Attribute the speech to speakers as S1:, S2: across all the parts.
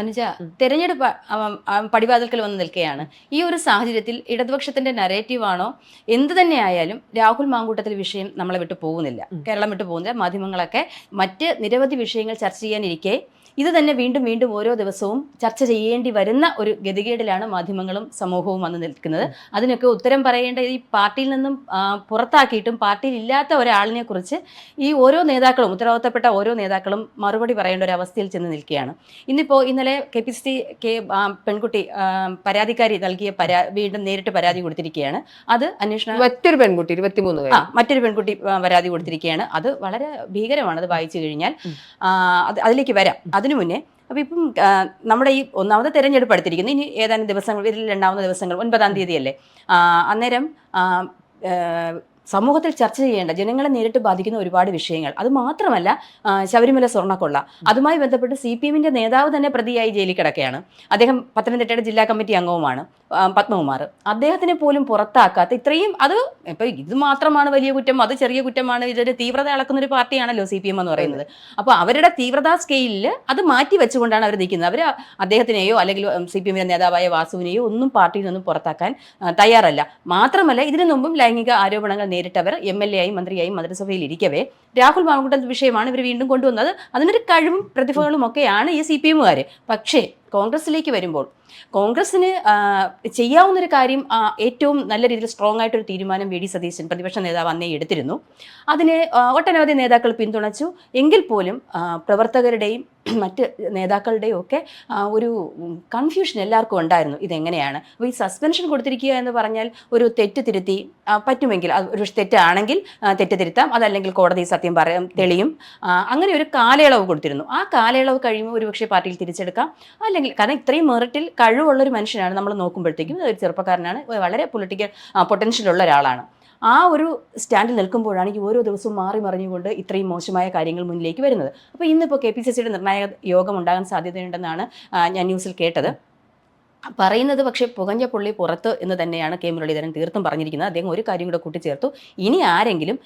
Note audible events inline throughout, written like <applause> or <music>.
S1: അനുജ തെരഞ്ഞെടുപ്പ് പടിവാതിൽക്കൽ വന്ന് നിൽക്കുകയാണ് ഈ ഒരു സാഹചര്യത്തിൽ ഇടതുപക്ഷത്തിന്റെ നരേറ്റീവാണോ എന്ത് തന്നെയായാലും രാഹുൽ മാങ്കൂട്ടത്തിൽ വിഷയം നമ്മളെ വിട്ടു പോകുന്നില്ല. കേരളം വിട്ടു പോകുന്നില്ല. മാധ്യമങ്ങളൊക്കെ മറ്റ് നിരവധി വിഷയങ്ങൾ ചർച്ച ചെയ്യാനിരിക്കെ ഇത് തന്നെ വീണ്ടും വീണ്ടും ഓരോ ദിവസവും ചർച്ച ചെയ്യേണ്ടി വരുന്ന ഒരു ഗതികേടിലാണ് മാധ്യമങ്ങളും സമൂഹവും വന്ന് നിൽക്കുന്നത്. അതിനൊക്കെ ഉത്തരം പറയേണ്ട ഈ പാർട്ടിയിൽ നിന്നും പുറത്താക്കിയിട്ടും പാർട്ടിയിൽ ഇല്ലാത്ത ഒരാളിനെ കുറിച്ച് ഈ ഓരോ നേതാക്കളും ഉത്തരവാദിത്തപ്പെട്ട ഓരോ നേതാക്കളും മറുപടി പറയേണ്ട ഒരു അവസ്ഥയിൽ ചെന്ന് നിൽക്കുകയാണ്. ഇന്നിപ്പോൾ ഇന്നലെ കെ പി സി കെ പെൺകുട്ടി പരാതിക്കാരി നൽകിയ പരാ വീണ്ടും നേരിട്ട് പരാതി കൊടുത്തിരിക്കുകയാണ്. അത് അന്വേഷണ
S2: മറ്റൊരു പെൺകുട്ടി ഇരുപത്തിമൂന്ന്
S1: ആ മറ്റൊരു പെൺകുട്ടി പരാതി കൊടുത്തിരിക്കുകയാണ്. അത് വളരെ ഭീകരമാണ് അത് വായിച്ചു കഴിഞ്ഞാൽ. അത് അതിലേക്ക് വരാം. അതിനു മുന്നേ അപ്പോൾ ഇപ്പം നമ്മുടെ ഈ ഒന്നാമത് തിരഞ്ഞെടുപ്പ് അടുത്തിരിക്കുന്നു. ഇനി ഏതാനും ദിവസങ്ങൾ ഇതിൽ രണ്ടാമത്തെ ദിവസങ്ങൾ ഒൻപതാം തീയതി അല്ലേ അന്നേരം സമൂഹത്തിൽ ചർച്ച ചെയ്യേണ്ട ജനങ്ങളെ നേരിട്ട് ബാധിക്കുന്ന ഒരുപാട് വിഷയങ്ങൾ. അത് മാത്രമല്ല ശബരിമല സ്വർണക്കൊള്ള. അതുമായി ബന്ധപ്പെട്ട് സി പി നേതാവ് തന്നെ പ്രതിയായി ജയിലിൽ കിടക്കുകയാണ് അദ്ദേഹം പത്തനംതിട്ടയുടെ ജില്ലാ കമ്മിറ്റി അംഗവുമാണ്. പത്മകുമാർ. അദ്ദേഹത്തിനെ പോലും പുറത്താക്കാത്ത ഇത്രയും അത് ഇപ്പൊ ഇത് മാത്രമാണ് വലിയ കുറ്റം അത് ചെറിയ കുറ്റമാണ് ഇതൊരു തീവ്രത അളക്കുന്ന ഒരു പാർട്ടിയാണല്ലോ സി പി എം എന്ന് പറയുന്നത്. അപ്പോൾ അവരുടെ തീവ്രതാ സ്കെയിലിൽ അത് മാറ്റി വെച്ചുകൊണ്ടാണ് അവർ നിൽക്കുന്നത്. അവർ അദ്ദേഹത്തിനെയോ അല്ലെങ്കിൽ സി പി എമ്മിന്റെ നേതാവായ വാസുവിനെയോ ഒന്നും പാർട്ടിയിൽ നിന്നും പുറത്താക്കാൻ തയ്യാറല്ല. മാത്രമല്ല ഇതിനു മുമ്പും ലൈംഗിക ആരോപണങ്ങൾ നേരിട്ടവർ എം എൽ എ ആയും മന്ത്രിയായും മന്ത്രിസഭയിൽ ഇരിക്കവേ രാഹുൽ മാങ്കുട്ടൻ വിഷയമാണ് ഇവർ വീണ്ടും കൊണ്ടുവന്നത്. അതിനൊരു കഴിവും പ്രതിഭകളും ഒക്കെയാണ് ഈ സി പി എമ്മുകാർ പക്ഷേ കോൺഗ്രസിലേക്ക് വരുമ്പോൾ കോൺഗ്രസിന് ചെയ്യാവുന്ന ചെയ്യാവുന്നൊരു കാര്യം ഏറ്റവും നല്ല രീതിയിൽ സ്ട്രോങ് ആയിട്ടൊരു തീരുമാനം വി ഡി സതീശൻ പ്രതിപക്ഷ നേതാവ് അന്നേ എടുത്തിരുന്നു. അതിനെ ഒട്ടനവധി നേതാക്കൾ പിന്തുണച്ചു. എങ്കിൽ പോലും പ്രവർത്തകരുടെയും മറ്റ് നേതാക്കളുടെയും ഒക്കെ ഒരു കൺഫ്യൂഷൻ എല്ലാവർക്കും ഉണ്ടായിരുന്നു. ഇതെങ്ങനെയാണ്? അപ്പോൾ ഈ സസ്പെൻഷൻ കൊടുത്തിരിക്കുക എന്ന് പറഞ്ഞാൽ ഒരു തെറ്റ് തിരുത്തി പറ്റുമെങ്കിൽ ഒരു തെറ്റാണെങ്കിൽ തെറ്റ് തിരുത്താം. അതല്ലെങ്കിൽ കോടതി സത്യം പറയാം തെളിയും. അങ്ങനെ ഒരു കാലയളവ് കൊടുത്തിരുന്നു. ആ കാലയളവ് കഴിയുമ്പോൾ ഒരുപക്ഷെ പാർട്ടിയിൽ തിരിച്ചെടുക്കാം. അല്ലെങ്കിൽ കാരണം ഇത്രയും മെറിറ്റിൽ കഴിവുള്ള ഒരു മനുഷ്യനാണ് നമ്മൾ നോക്കുമ്പോഴത്തേക്കും. ഒരു ചെറുപ്പക്കാരനാണ്. വളരെ പൊളിറ്റിക്കൽ പൊട്ടൻഷ്യൽ ഉള്ള ഒരാളാണ്. ആ ഒരു സ്റ്റാൻഡിൽ നിൽക്കുമ്പോഴാണ് ഈ ഓരോ ദിവസവും മാറി മറിഞ്ഞുകൊണ്ട് ഇത്രയും മോശമായ കാര്യങ്ങൾ മുന്നിലേക്ക് വരുന്നത്. അപ്പോൾ ഇന്നിപ്പോൾ കെ പി സി സിയുടെ നിർണായക യോഗം ഉണ്ടാകാൻ സാധ്യതയുണ്ടെന്നാണ് ഞാൻ ന്യൂസിൽ കേട്ടത്. പറയുന്നത് പക്ഷേ പുകഞ്ഞ പുള്ളി പുറത്ത് എന്ന് തന്നെയാണ് കെ മുരളീധരൻ തീർത്തും പറഞ്ഞിരിക്കുന്നത്. അദ്ദേഹം ഒരു കാര്യം കൂടെ കൂട്ടിച്ചേർത്തു. ഇനി ആരെങ്കിലും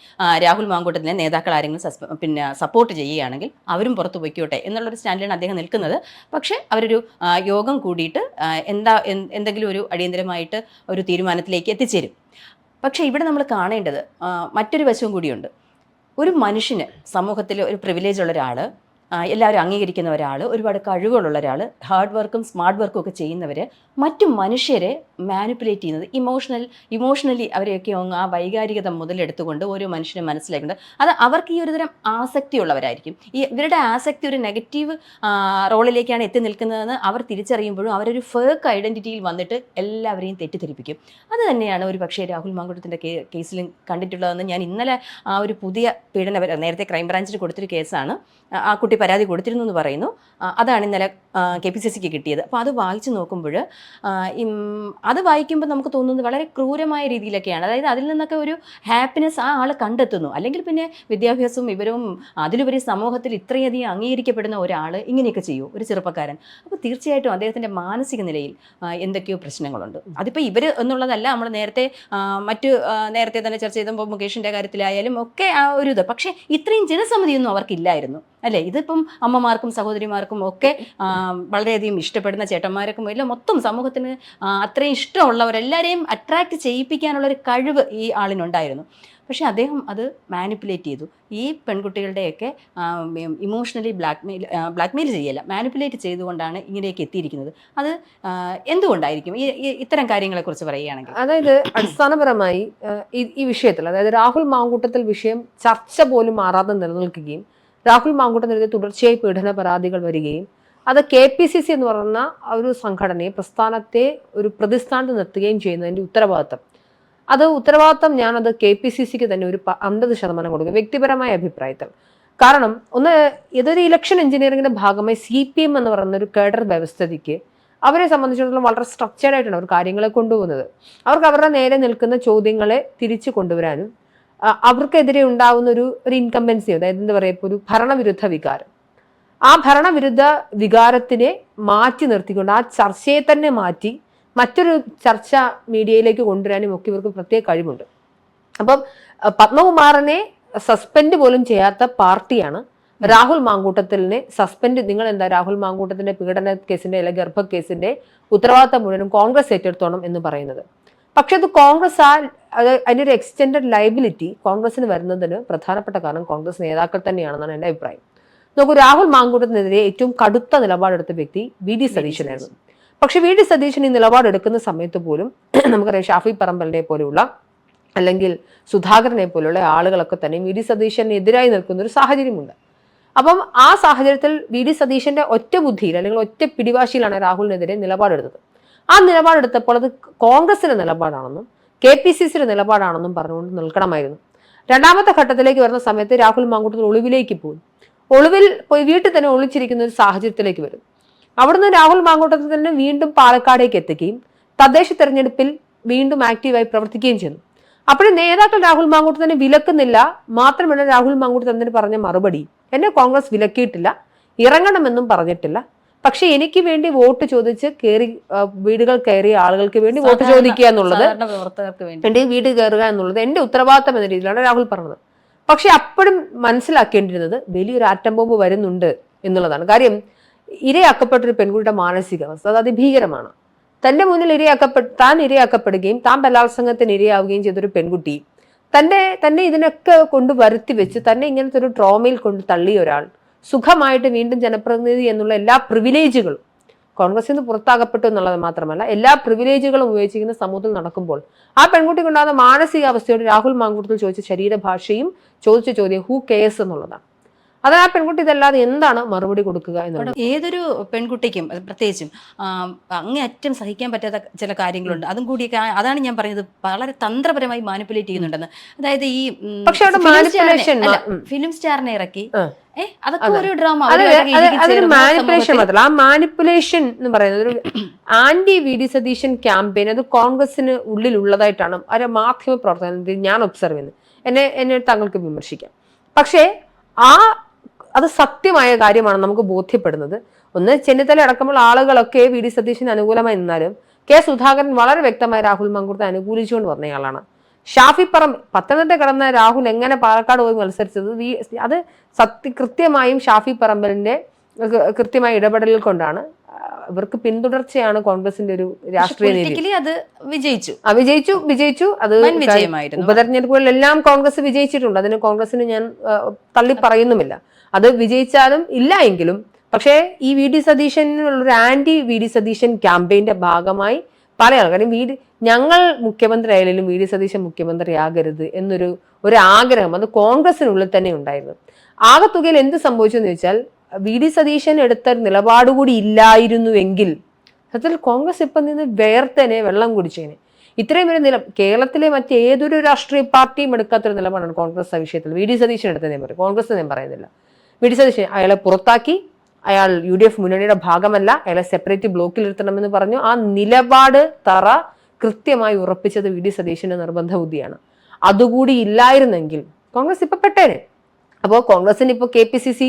S1: രാഹുൽ മാങ്കൂട്ടത്തിലെ നേതാക്കൾ ആരെങ്കിലും സസ്പെ പിന്നെ സപ്പോർട്ട് ചെയ്യുകയാണെങ്കിൽ അവരും പുറത്ത് പൊയ്ക്കോട്ടെ എന്നുള്ളൊരു സ്റ്റാൻഡിലാണ് അദ്ദേഹം നിൽക്കുന്നത്. പക്ഷേ അവരൊരു യോഗം കൂടിയിട്ട് എന്താ എന്തെങ്കിലും ഒരു അടിയന്തരമായിട്ട് ഒരു തീരുമാനത്തിലേക്ക് എത്തിച്ചേരും. പക്ഷേ ഇവിടെ നമ്മൾ കാണേണ്ടത് മറ്റൊരു വശവും കൂടിയുണ്ട്. ഒരു മനുഷ്യന് സമൂഹത്തിൽ ഒരു പ്രിവിലേജ് ഉള്ള ഒരാൾ എല്ലാവരും അംഗീകരിക്കുന്ന ഒരാൾ ഒരുപാട് കഴിവുകളുള്ള ഒരാൾ ഹാർഡ് വർക്കും സ്മാർട്ട് വർക്കും ഒക്കെ ചെയ്യുന്നവർ മറ്റു മനുഷ്യരെ മാനിപ്പുലേറ്റ് ചെയ്യുന്നത് ഇമോഷണൽ ഇമോഷണലി അവരെയൊക്കെ ആ വൈകാരികത മുതലെടുത്തുകൊണ്ട് ഓരോ മനുഷ്യനെ മനസ്സിലാക്കുന്നത് അത് അവർക്ക് ഈ ഒരുതരം ആസക്തിയുള്ളവരായിരിക്കും ഈ ഇവരുടെ ആസക്തി ഒരു നെഗറ്റീവ് റോളിലേക്കാണ് എത്തി നിൽക്കുന്നതെന്ന് അവർ തിരിച്ചറിയുമ്പോഴും അവരൊരു ഫേക്ക് ഐഡന്റിറ്റിയിൽ വന്നിട്ട് എല്ലാവരെയും തെറ്റിദ്ധരിപ്പിക്കും. അത് തന്നെയാണ് ഒരു പക്ഷേ രാഹുൽ മാങ്കുട്ടത്തിന്റെ കേസിലും കണ്ടിട്ടുള്ളതെന്ന് ഞാൻ ഇന്നലെ ആ ഒരു പുതിയ പീഡന നേരത്തെ ക്രൈംബ്രാഞ്ചിന് കൊടുത്തൊരു കേസാണ് ആ കുട്ടി പരാതി കൊടുത്തിരുന്നു എന്ന് പറയുന്നു. അതാണ് ഇന്നലെ കെ പി സി സിക്ക് കിട്ടിയത്. അപ്പോൾ അത് വായിച്ചു നോക്കുമ്പോൾ അത് വായിക്കുമ്പോൾ നമുക്ക് തോന്നുന്നത് വളരെ ക്രൂരമായ രീതിയിലൊക്കെയാണ്. അതായത് അതിൽ നിന്നൊക്കെ ഒരു ഹാപ്പിനെസ് ആ ആൾ കണ്ടെത്തുന്നു. അല്ലെങ്കിൽ പിന്നെ വിദ്യാഭ്യാസവും വിവരവും അതിലുപരി സമൂഹത്തിൽ ഇത്രയധികം അംഗീകരിക്കപ്പെടുന്ന ഒരാൾ ഇങ്ങനെയൊക്കെ ചെയ്യൂ ഒരു ചെറുപ്പക്കാരൻ. അപ്പോൾ തീർച്ചയായിട്ടും അദ്ദേഹത്തിന്റെ മാനസിക നിലയിൽ എന്തൊക്കെയോ പ്രശ്നങ്ങളുണ്ട്. അതിപ്പോൾ ഇവർ എന്നുള്ളതല്ല നമ്മൾ നേരത്തെ മറ്റ് നേരത്തെ തന്നെ ചർച്ച ചെയ്തപ്പോൾ മുകേഷിന്റെ കാര്യത്തിലായാലും ഒക്കെ ആ ഒരു ഇത്. പക്ഷേ ഇത്രയും ജനസമിതിയൊന്നും അവർക്കില്ലായിരുന്നു. അല്ലേ? ഇതിപ്പം അമ്മമാർക്കും സഹോദരിമാർക്കും ഒക്കെ വളരെയധികം ഇഷ്ടപ്പെടുന്ന ചേട്ടന്മാർക്കും എല്ലാം മൊത്തം സമൂഹത്തിന് അത്രയും ഇഷ്ടമുള്ളവരെല്ലാവരെയും അട്രാക്റ്റ് ചെയ്യിപ്പിക്കാനുള്ളൊരു കഴിവ് ഈ ആളിനുണ്ടായിരുന്നു. പക്ഷേ അദ്ദേഹം അത് മാനിപ്പുലേറ്റ് ചെയ്തു. ഈ പെൺകുട്ടികളുടെയൊക്കെ ഇമോഷണലി ബ്ലാക്ക്മെയിൽ ബ്ലാക്ക്മെയിൽ ചെയ്യല്ല മാനിപ്പുലേറ്റ് ചെയ്തുകൊണ്ടാണ് ഇങ്ങനെയൊക്കെ എത്തിയിരിക്കുന്നത്. അത് എന്തുകൊണ്ടായിരിക്കും? ഈ ഇത്തരം കാര്യങ്ങളെക്കുറിച്ച് പറയുകയാണെങ്കിൽ.
S2: അതായത് അടിസ്ഥാനപരമായി ഈ വിഷയത്തിൽ അതായത് രാഹുൽ മാങ്കൂട്ടത്തിൽ വിഷയം ചർച്ച പോലും മാറാതെ നിലനിൽക്കുകയും രാഹുൽ മാങ്കൂട്ടത്തിനെതിരെ തുടർച്ചയായി പീഡന പരാതികൾ വരികയും അത് കെ പി സി സി എന്ന് പറയുന്ന ഒരു സംഘടനയെ പ്രസ്ഥാനത്തെ ഒരു പ്രതിസ്ഥാനത്ത് നിർത്തുകയും ചെയ്യുന്നതിന്റെ ഉത്തരവാദിത്തം. അത് ഉത്തരവാദിത്തം ഞാനത് കെ പി സി സിക്ക് തന്നെ ഒരു അമ്പത് ശതമാനം കൊടുക്കും. വ്യക്തിപരമായ അഭിപ്രായത്തിൽ. കാരണം ഒന്ന് ഏതൊരു ഇലക്ഷൻ എഞ്ചിനീയറിംഗിന്റെ ഭാഗമായി സി പി എം എന്ന് പറയുന്ന ഒരു കേഡർ വ്യവസ്ഥിതിക്ക് അവരെ സംബന്ധിച്ചിടത്തോളം വളരെ സ്ട്രക്ചേർഡ് ആയിട്ടാണ് അവർ കാര്യങ്ങളെ കൊണ്ടുപോകുന്നത്. അവർക്ക് അവരുടെ നേരെ നിൽക്കുന്ന ചോദ്യങ്ങളെ തിരിച്ചു കൊണ്ടുവരാനും അവർക്കെതിരെ ഉണ്ടാവുന്ന ഒരു ഒരു ഇൻകമ്പൻസി അതായത് എന്താ പറയുക ഇപ്പോൾ ഒരു ഭരണവിരുദ്ധ വികാരം. ആ ഭരണവിരുദ്ധ വികാരത്തിനെ മാറ്റി നിർത്തിക്കൊണ്ട് ആ ചർച്ചയെ തന്നെ മാറ്റി മറ്റൊരു ചർച്ച മീഡിയയിലേക്ക് കൊണ്ടുവരാനും ഒക്കെ ഇവർക്ക് പ്രത്യേക കഴിവുണ്ട്. അപ്പം പത്മകുമാറിനെ സസ്പെൻഡ് പോലും ചെയ്യാത്ത പാർട്ടിയാണ് രാഹുൽ മാങ്കൂട്ടത്തിലിനെ സസ്പെൻഡ് നിങ്ങൾ എന്താ രാഹുൽ മാങ്കൂട്ടത്തിന്റെ പീഡന കേസിന്റെ അല്ലെങ്കിൽ ഗർഭ കേസിന്റെ ഉത്തരവാദിത്തം മുഴുവനും കോൺഗ്രസ് ഏറ്റെടുത്തോണം എന്ന് പറയുന്നത്. പക്ഷെ അത് കോൺഗ്രസ് ആ അത് അതിന്റെ ഒരു എക്സ്റ്റെൻഡഡ് ലൈബിലിറ്റി കോൺഗ്രസിന് വരുന്നതിന് പ്രധാനപ്പെട്ട കാരണം കോൺഗ്രസ് നേതാക്കൾ തന്നെയാണെന്നാണ് എന്റെ അഭിപ്രായം. നോക്കൂ രാഹുൽ മാങ്കൂട്ടത്തിനെതിരെ ഏറ്റവും കടുത്ത നിലപാടെടുത്ത വ്യക്തി വി ഡി സതീശനായിരുന്നു. പക്ഷെ വി ഡി സതീശൻ ഈ നിലപാടെടുക്കുന്ന സമയത്ത് പോലും <clears throat> നമുക്കറിയാം ഷാഫി പറമ്പലിനെ പോലെയുള്ള അല്ലെങ്കിൽ സുധാകരനെ പോലെയുള്ള ആളുകളൊക്കെ തന്നെ വി ഡി സതീശനെതിരായി നിൽക്കുന്ന ഒരു സാഹചര്യമുണ്ട്. അപ്പം ആ സാഹചര്യത്തിൽ വി ഡി സതീശന്റെ ഒറ്റ ബുദ്ധിയിൽ അല്ലെങ്കിൽ ഒറ്റ പിടിവാശിയിലാണ് രാഹുലിനെതിരെ നിലപാടെടുത്തത്. ആ നിലപാടെടുത്തപ്പോൾ അത് കോൺഗ്രസിന്റെ നിലപാടാണെന്നും കെ പി സി സിയുടെ നിലപാടാണെന്നും പറഞ്ഞുകൊണ്ട് നിൽക്കണമായിരുന്നു. രണ്ടാമത്തെ ഘട്ടത്തിലേക്ക് വരുന്ന സമയത്ത് രാഹുൽ മാങ്കൂട്ടത്തിൽ ഒളിവിലേക്ക് പോകും ഒളിവിൽ പോയി വീട്ടിൽ തന്നെ ഒളിച്ചിരിക്കുന്ന ഒരു സാഹചര്യത്തിലേക്ക് വരും. അവിടുന്ന് രാഹുൽ മാങ്കൂട്ടത്തിൽ തന്നെ വീണ്ടും പാലക്കാടേക്ക് എത്തുകയും തദ്ദേശ തെരഞ്ഞെടുപ്പിൽ വീണ്ടും ആക്റ്റീവായി പ്രവർത്തിക്കുകയും ചെയ്യുന്നു. അപ്പോഴും നേതാക്കൾ രാഹുൽ മാങ്കൂട്ടത്തിനെ വിലക്കുന്നില്ല. മാത്രമല്ല രാഹുൽ മാങ്കൂട്ടത്തിൽ തന്നെ പറഞ്ഞ മറുപടി എന്നെ കോൺഗ്രസ് വിലക്കിയിട്ടില്ല ഇറങ്ങണമെന്നും പറഞ്ഞിട്ടില്ല. പക്ഷെ എനിക്ക് വേണ്ടി വോട്ട് ചോദിച്ച് കയറി വീടുകൾ കയറിയ ആളുകൾക്ക് വേണ്ടി വോട്ട് ചോദിക്കുക എന്നുള്ളത് എന്റെ വീട് കയറുക എന്നുള്ളത് എന്റെ ഉത്തരവാദിത്തം എന്ന രീതിയിലാണ് രാഹുൽ പറഞ്ഞത്. പക്ഷെ അപ്പോഴും മനസ്സിലാക്കേണ്ടിരുന്നത് വലിയൊരു ആറ്റം ബോംബ് വരുന്നുണ്ട് എന്നുള്ളതാണ്. കാര്യം ഇരയാക്കപ്പെട്ട ഒരു പെൺകുട്ടിയുടെ മാനസികാവസ്ഥ അത് അതിഭീകരമാണ്. തന്റെ മുന്നിൽ ഇരയാക്കപ്പെട്ട താൻ ഇരയാക്കപ്പെടുകയും താൻ ബലാത്സംഗത്തിന് ഇരയാവുകയും ചെയ്തൊരു പെൺകുട്ടി തന്റെ തന്നെ ഇതിനൊക്കെ കൊണ്ട് വരുത്തി വെച്ച് തന്നെ ഇങ്ങനത്തെ ഒരു ട്രോമയിൽ കൊണ്ട് തള്ളിയ ഒരാൾ സുഖമായിട്ട് വീണ്ടും ജനപ്രതിനിധി എന്നുള്ള എല്ലാ പ്രിവിലേജുകളും കോൺഗ്രസിൽ നിന്ന് പുറത്താകപ്പെട്ടു എന്നുള്ളത് മാത്രമല്ല എല്ലാ പ്രിവിലേജുകളും ഉപയോഗിച്ചിരിക്കുന്ന സമൂഹത്തിൽ നടക്കുമ്പോൾ ആ പെൺകുട്ടിക്കുണ്ടാകുന്ന മാനസികാവസ്ഥയോട് രാഹുൽ മാങ്കൂട്ടത്തിൽ ചോദിച്ച ശരീരഭാഷയും ചോദിച്ച ചോദ്യം ഹൂ കെയർസ് എന്നുള്ളതാണ്. അത് ആ പെൺകുട്ടി ഇതല്ലാതെ എന്താണ് മറുപടി കൊടുക്കുക എന്നുള്ളത്?
S1: ഏതൊരു പെൺകുട്ടിക്കും പ്രത്യേകിച്ചും അങ്ങേയറ്റം സഹിക്കാൻ പറ്റാത്ത ചില കാര്യങ്ങളുണ്ട്. അതും കൂടിയൊക്കെ അതാണ് ഞാൻ പറഞ്ഞത്. വളരെ തന്ത്രപരമായി മാനിപ്പുലേറ്റ് ചെയ്യുന്നുണ്ടെന്ന്. അതായത് ഈ
S2: പക്ഷെ
S1: ഫിലിം സ്റ്റാറിനെ- ഇറക്കി.
S2: മാനിപ്പുലേഷൻ മാത്രമല്ല ആ മാനിപ്പുലേഷൻ എന്ന് പറയുന്നത് ഒരു anti V D Satheesan campaign അത് കോൺഗ്രസിന് ഉള്ളിലുള്ളതായിട്ടാണ് ഒരു മാധ്യമ പ്രവർത്തനം ഞാൻ ഒബ്സർവ് ചെയ്യുന്നത്. എന്നെ എന്നെ താങ്കൾക്ക് വിമർശിക്കാം. പക്ഷേ ആ അത് സത്യമായ കാര്യമാണ് നമുക്ക് ബോധ്യപ്പെടുന്നത്. ഒന്ന് ചെന്നിത്തല അടക്കമുള്ള ആളുകളൊക്കെ വി. ഡി. സതീശന് അനുകൂലമായി നിന്നാലും കെ. സുധാകരൻ വളരെ വ്യക്തമായി രാഹുൽ മങ്കുർത്തെ അനുകൂലിച്ചുകൊണ്ട് വന്നയാളാണ്. ഷാഫി പറമ്പ് പത്തനംതിട്ട കടന്ന രാഹുൽ എങ്ങനെ പാലക്കാട് പോയി മത്സരിച്ചത്? അത് സത്യ കൃത്യമായും ഷാഫി പറമ്പലിന്റെ കൃത്യമായ ഇടപെടലിൽ കൊണ്ടാണ്. ഇവർക്ക് പിന്തുടർച്ചയാണ് കോൺഗ്രസിന്റെ ഒരു രാഷ്ട്രീയ നീതി.
S1: അത് വിജയിച്ചു.
S2: ആ, വിജയിച്ചു വിജയിച്ചു. അത് ഉപതെരഞ്ഞെടുപ്പുകളിലെല്ലാം കോൺഗ്രസ് വിജയിച്ചിട്ടുണ്ട്. അതിന് കോൺഗ്രസിന് ഞാൻ തള്ളി പറയുന്നുമില്ല അത് വിജയിച്ചാലും ഇല്ല എങ്കിലും പക്ഷേ ഈ വി ഡി സതീശനുള്ള ഒരു ആന്റി വി ഡി സതീശൻ ക്യാമ്പയിന്റെ ഭാഗമായി പല കാരണം വി ഡി ഞങ്ങൾ മുഖ്യമന്ത്രി ആയാലും വി ഡി സതീശൻ മുഖ്യമന്ത്രിയാകരുത് എന്നൊരു ഒരു ആഗ്രഹം അത് കോൺഗ്രസിനുള്ളിൽ തന്നെ ഉണ്ടായിരുന്നു. ആകത്തുകയിൽ എന്ത് സംഭവിച്ചു എന്ന് വെച്ചാൽ വി ഡി സതീശൻ എടുത്ത നിലപാടുകൂടി നിലപാട് കൂടി ഇല്ലായിരുന്നുവെങ്കിൽ സത്യത്തിൽ കോൺഗ്രസ് ഇപ്പം നിന്ന് വേർത്തനെ വെള്ളം കുടിച്ചേനെ. ഇത്രയും ഒരു നില കേരളത്തിലെ മറ്റേതൊരു രാഷ്ട്രീയ പാർട്ടിയും എടുക്കാത്തൊരു നിലപാടാണ് കോൺഗ്രസ് ആ വിഷയത്തിൽ. വി ഡി സതീശൻ എടുത്ത ഞാൻ പറയും. കോൺഗ്രസ് ഞാൻ പറയുന്നില്ല. സതീശൻ അയാളെ പുറത്താക്കി. അയാൾ യു ഡി എഫ് മുന്നണിയുടെ ഭാഗമല്ല. അയാളെ സെപ്പറേറ്റ് ബ്ലോക്കിൽ ഇരുത്തണമെന്ന് പറഞ്ഞു. ആ നിലപാട് തറ കൃത്യമായി ഉറപ്പിച്ചത് വി ഡി സതീശന്റെ നിർബന്ധ ബുദ്ധിയാണ്. അതുകൂടി ഇല്ലായിരുന്നെങ്കിൽ കോൺഗ്രസ് ഇപ്പൊ പെട്ടേനെ. അപ്പോൾ കോൺഗ്രസിന് ഇപ്പോൾ കെ പി സി സി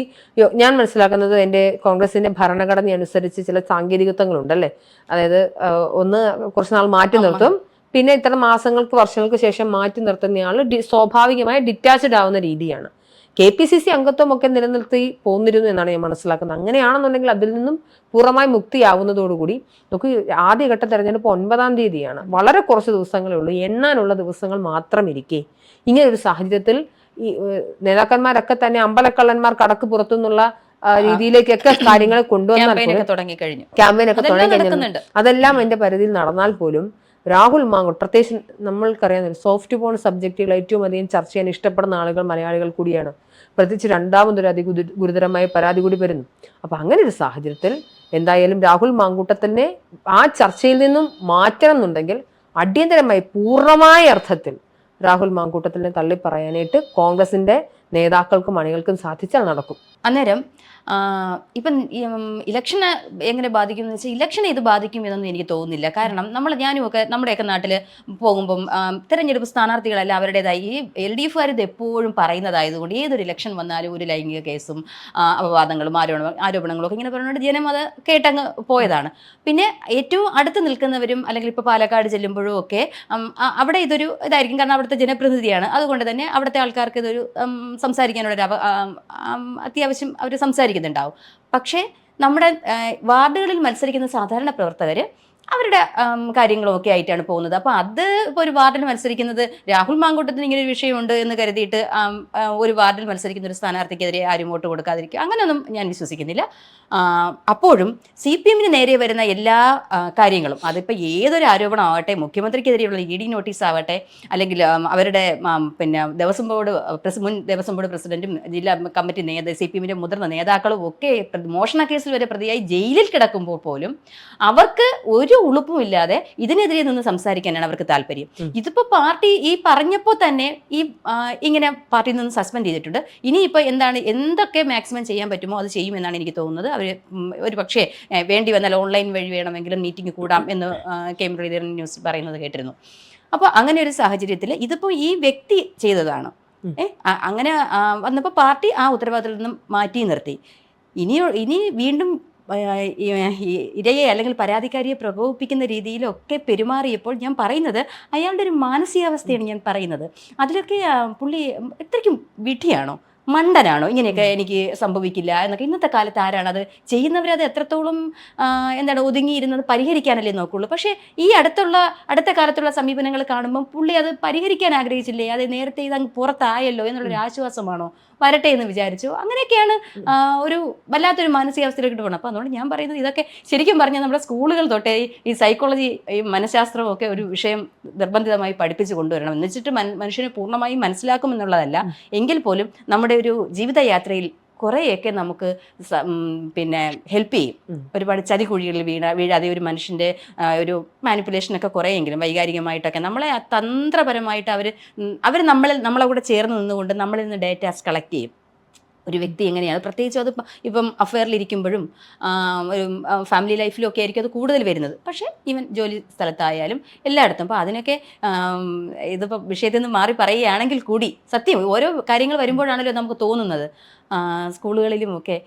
S2: ഞാൻ മനസ്സിലാക്കുന്നത് എന്റെ കോൺഗ്രസിന്റെ ഭരണഘടന അനുസരിച്ച് ചില സാങ്കേതികത്വങ്ങളുണ്ടല്ലേ? അതായത് ഒന്ന് കുറച്ച് നാൾ മാറ്റി നിർത്തും. പിന്നെ ഇത്ര മാസങ്ങൾക്ക് വർഷങ്ങൾക്ക് ശേഷം മാറ്റി നിർത്തുന്നയാൾ സ്വാഭാവികമായി ഡിറ്റാച്ച്ഡ് ആവുന്ന രീതിയാണ്. കെ പി സി സി അംഗത്വം ഒക്കെ നിലനിർത്തി പോന്നിരുന്നു എന്നാണ് ഞാൻ മനസ്സിലാക്കുന്നത്. അങ്ങനെയാണെന്നുണ്ടെങ്കിൽ അതിൽ നിന്നും പൂർണമായി മുക്തിയാവുന്നതോടുകൂടി നമുക്ക് ആദ്യഘട്ട തെരഞ്ഞെടുപ്പ് ഒൻപതാം തീയതിയാണ്. വളരെ കുറച്ച് ദിവസങ്ങളേ ഉള്ളൂ. എണ്ണാനുള്ള ദിവസങ്ങൾ മാത്രം ഇരിക്കെ ഇങ്ങനെ ഒരു സാഹചര്യത്തിൽ ഈ നേതാക്കന്മാരൊക്കെ തന്നെ അമ്പലക്കള്ളന്മാർ കടക്ക് പുറത്തുനിന്നുള്ള രീതിയിലേക്കൊക്കെ കാര്യങ്ങൾ
S1: ക്യാമ്പയിൻ
S2: പോലും
S1: ഒക്കെ തുടങ്ങി കഴിഞ്ഞു അതെല്ലാം
S2: എന്റെ പരിധിയിൽ നടന്നാൽ പോലും രാഹുൽ മാങ്കോട്ട് പ്രത്യേകിച്ച് നമ്മൾക്കറിയാവുന്ന സോഫ്റ്റ് പോൺ സബ്ജക്റ്റുകൾ ഏറ്റവും അധികം ചർച്ച ചെയ്യാൻ ഇഷ്ടപ്പെടുന്ന ആളുകൾ മലയാളികൾ കൂടിയാണ്. പ്രത്യേകിച്ച് രണ്ടാമതൊരു അതി ഗുരുതരമായ പരാതി കൂടി വരുന്നു. അപ്പോൾ അങ്ങനെ ഒരു സാഹചര്യത്തിൽ എന്തായാലും രാഹുൽ മാങ്കൂട്ടത്തിനെ ആ ചർച്ചയിൽ നിന്നും മാറ്റണം എന്നുണ്ടെങ്കിൽ അടിയന്തരമായി പൂർണമായ അർത്ഥത്തിൽ രാഹുൽ മാങ്കൂട്ടത്തിനെ തള്ളിപ്പറയാനായിട്ട് കോൺഗ്രസിന്റെ നേതാക്കൾക്കും അണികൾക്കും സാധിച്ചാൽ നടക്കും.
S1: അന്നേരം ഇപ്പം ഇലക്ഷനെ എങ്ങനെ ബാധിക്കും എന്ന് വെച്ചാൽ ഇലക്ഷനെ ഇത് ബാധിക്കും എന്നൊന്നും എനിക്ക് തോന്നുന്നില്ല. കാരണം നമ്മൾ ഞാനും ഒക്കെ നമ്മുടെയൊക്കെ നാട്ടിൽ പോകുമ്പം തിരഞ്ഞെടുപ്പ് സ്ഥാനാർത്ഥികളെല്ലാം അവരുടേതായി. ഈ എൽ ഡി എഫുകാർ ഇത് എപ്പോഴും പറയുന്നതായതുകൊണ്ട് ഏതൊരു ഇലക്ഷൻ വന്നാലും ഒരു ലൈംഗിക കേസും അപവാദങ്ങളും ആരോപണ ആരോപണങ്ങളും ഒക്കെ ഇങ്ങനെ പറഞ്ഞുകൊണ്ട് ജനം അത് കേട്ടങ്ങ് പോയതാണ്. പിന്നെ ഏറ്റവും അടുത്ത് നിൽക്കുന്നവരും അല്ലെങ്കിൽ ഇപ്പോൾ പാലക്കാട് ചെല്ലുമ്പോഴും ഒക്കെ അവിടെ ഇതൊരു ഇതായിരിക്കും. കാരണം അവിടുത്തെ ജനപ്രതിനിധിയാണ്. അതുകൊണ്ട് തന്നെ അവിടുത്തെ ആൾക്കാർക്ക് ഇതൊരു സംസാരിക്കാനുള്ള സംസാരിക്കാനുള്ളൊരു അത്യാവശ്യം അവർ സംസാരിക്കുന്നുണ്ടാവും. പക്ഷേ നമ്മുടെ വാർഡുകളിൽ മത്സരിക്കുന്ന സാധാരണ പ്രവർത്തകർ അവരുടെ കാര്യങ്ങളൊക്കെ ആയിട്ടാണ് പോകുന്നത്. അപ്പോൾ അത് ഇപ്പോൾ ഒരു വാർഡിൽ മത്സരിക്കുന്നത് രാഹുൽ മാങ്കൂട്ടത്തിന് ഇങ്ങനെ ഒരു വിഷയമുണ്ട് എന്ന് കരുതിയിട്ട് ഒരു വാർഡിൽ മത്സരിക്കുന്ന ഒരു സ്ഥാനാർത്ഥിക്കെതിരെ ആരും വോട്ട് കൊടുക്കാതിരിക്കുക അങ്ങനെയൊന്നും ഞാൻ വിശ്വസിക്കുന്നില്ല. അപ്പോഴും സി പി എമ്മിന് നേരെ വരുന്ന എല്ലാ കാര്യങ്ങളും അതിപ്പോൾ ഏതൊരു ആരോപണം ആവട്ടെ മുഖ്യമന്ത്രിക്കെതിരെയുള്ള ഇ ഡി നോട്ടീസ് ആവട്ടെ അല്ലെങ്കിൽ അവരുടെ പിന്നെ ദേവസ്വം ബോർഡ് മുൻ ദേവസ്വം ബോർഡ് പ്രസിഡന്റും ജില്ലാ കമ്മിറ്റി നേതാ സി പി എമ്മിന്റെ മുതിർന്ന നേതാക്കളും ഒക്കെ മോഷണ കേസിൽ വരെ പ്രതിയായി ജയിലിൽ കിടക്കുമ്പോൾ പോലും അവർക്ക് ഒരു ഉളുപ്പും ഇല്ലാതെ ഇതിനെതിരെ നിന്ന് സംസാരിക്കാനാണ് അവർക്ക് താല്പര്യം. ഇതിപ്പോ പാർട്ടി ഈ പറഞ്ഞപ്പോൾ തന്നെ ഈ ഇങ്ങനെ പാർട്ടിയിൽ നിന്ന് സസ്പെൻഡ് ചെയ്തിട്ടുണ്ട്. ഇനിയിപ്പോൾ എന്താണ് എന്തൊക്കെ മാക്സിമം ചെയ്യാൻ പറ്റുമോ അത് ചെയ്യുമെന്നാണ് എനിക്ക് തോന്നുന്നത്. അവർ ഒരു പക്ഷേ വേണ്ടി വന്നാൽ ഓൺലൈൻ വഴി വേണമെങ്കിലും മീറ്റിംഗ് കൂടാം എന്ന് ആ, കെ മുരളീധരൻ ന്യൂസ് പറയുന്നത് കേട്ടിരുന്നു. അപ്പോൾ അങ്ങനെ ഒരു സാഹചര്യത്തിൽ ഇതിപ്പോൾ ഈ വ്യക്തി ചെയ്തതാണ്. ഏ അങ്ങനെ വന്നപ്പോ വന്നപ്പോൾ പാർട്ടി ആ ഉത്തരവാദിത്തത്തിൽ നിന്നും മാറ്റി നിർത്തി. ഇനി ഇനി വീണ്ടും ഇരയെ അല്ലെങ്കിൽ പരാതിക്കാരിയെ പ്രകോപിപ്പിക്കുന്ന രീതിയിലൊക്കെ പെരുമാറിയപ്പോൾ ഞാൻ പറയുന്നത് അയാളുടെ ഒരു മാനസികാവസ്ഥയാണ് ഞാൻ പറയുന്നത്. അതിലൊക്കെ പുള്ളി എത്രയ്ക്കും വിധിയാണോ മണ്ടനാണോ? ഇങ്ങനെയൊക്കെ എനിക്ക് സംഭവിക്കില്ല എന്നൊക്കെ. ഇന്നത്തെ കാലത്ത് ആരാണ് അത് ചെയ്യുന്നവരത് എത്രത്തോളം എന്താണ് ഒതുങ്ങിയിരുന്നത് പരിഹരിക്കാനല്ലേ നോക്കുള്ളൂ. പക്ഷേ ഈ അടുത്തുള്ള അടുത്ത കാലത്തുള്ള സമീപനങ്ങൾ കാണുമ്പോൾ പുള്ളി അത് പരിഹരിക്കാൻ ആഗ്രഹിച്ചില്ലേ? അത് നേരത്തെ ഇത് അങ്ങ് പുറത്തായല്ലോ എന്നുള്ളൊരു ആശ്വാസമാണോ വരട്ടെ എന്ന് വിചാരിച്ചു. അങ്ങനെയൊക്കെയാണ് ഒരു വല്ലാത്തൊരു മാനസികാവസ്ഥയിലേക്ക് പോകണം അപ്പോൾ അതുകൊണ്ട് ഞാൻ പറയുന്നത് ഇതൊക്കെ ശരിക്കും പറഞ്ഞാൽ നമ്മുടെ സ്കൂളുകൾ തൊട്ടേ ഈ- ഈ സൈക്കോളജി ഈ മനഃശാസ്ത്രവും ഒക്കെ ഒരു വിഷയം നിർബന്ധിതമായി പഠിപ്പിച്ചു കൊണ്ടുവരണം. എന്ന് വെച്ചിട്ട് മനുഷ്യനെ പൂർണമായും മനസ്സിലാക്കുമെന്നുള്ളതല്ല. എങ്കിൽ പോലും നമ്മുടെ ഒരു ജീവിതയാത്രയിൽ കുറേയൊക്കെ നമുക്ക് പിന്നെ ഹെൽപ്പ് ചെയ്യും. ഒരുപാട് ചതിക്കുഴികളിൽ വീണ വീഴാതെ ഒരു മനുഷ്യന്റെ ഒരു മാനിപ്പുലേഷനൊക്കെ കുറേയെങ്കിലും വൈകാരികമായിട്ടൊക്കെ നമ്മളെ തന്ത്രപരമായിട്ട് അവർ അവർ നമ്മളെ നമ്മളെ കൂടെ ചേർന്ന് നിന്നുകൊണ്ട് നമ്മളിൽ നിന്ന് ഡേറ്റാസ് കളക്ട് ചെയ്യും. ഒരു വ്യക്തി എങ്ങനെയാണ്? പ്രത്യേകിച്ച് അത് ഇപ്പം- അഫെയറിലിരിക്കുമ്പോഴും ഒരു ഫാമിലി ലൈഫിലും ഒക്കെ ആയിരിക്കും അത് കൂടുതൽ വരുന്നത്. പക്ഷേ ഈവൻ ജോലി സ്ഥലത്തായാലും എല്ലായിടത്തും അപ്പോൾ അതിനൊക്കെ ഇതിപ്പോൾ വിഷയത്തിൽ നിന്ന് മാറി പറയുകയാണെങ്കിൽ കൂടി സത്യം ഓരോ കാര്യങ്ങൾ വരുമ്പോഴാണല്ലോ നമുക്ക് തോന്നുന്നത്. സ്കൂളുകളിലും ഒക്കെ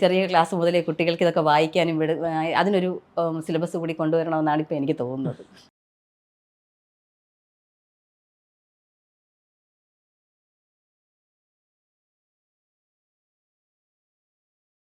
S1: ചെറിയ ക്ലാസ് മുതലേ കുട്ടികൾക്ക് ഇതൊക്കെ വായിക്കാനും വിട അതിനൊരു സിലബസ് കൂടി കൊണ്ടുവരണമെന്നാണ് ഇപ്പോൾ എനിക്ക് തോന്നുന്നത്.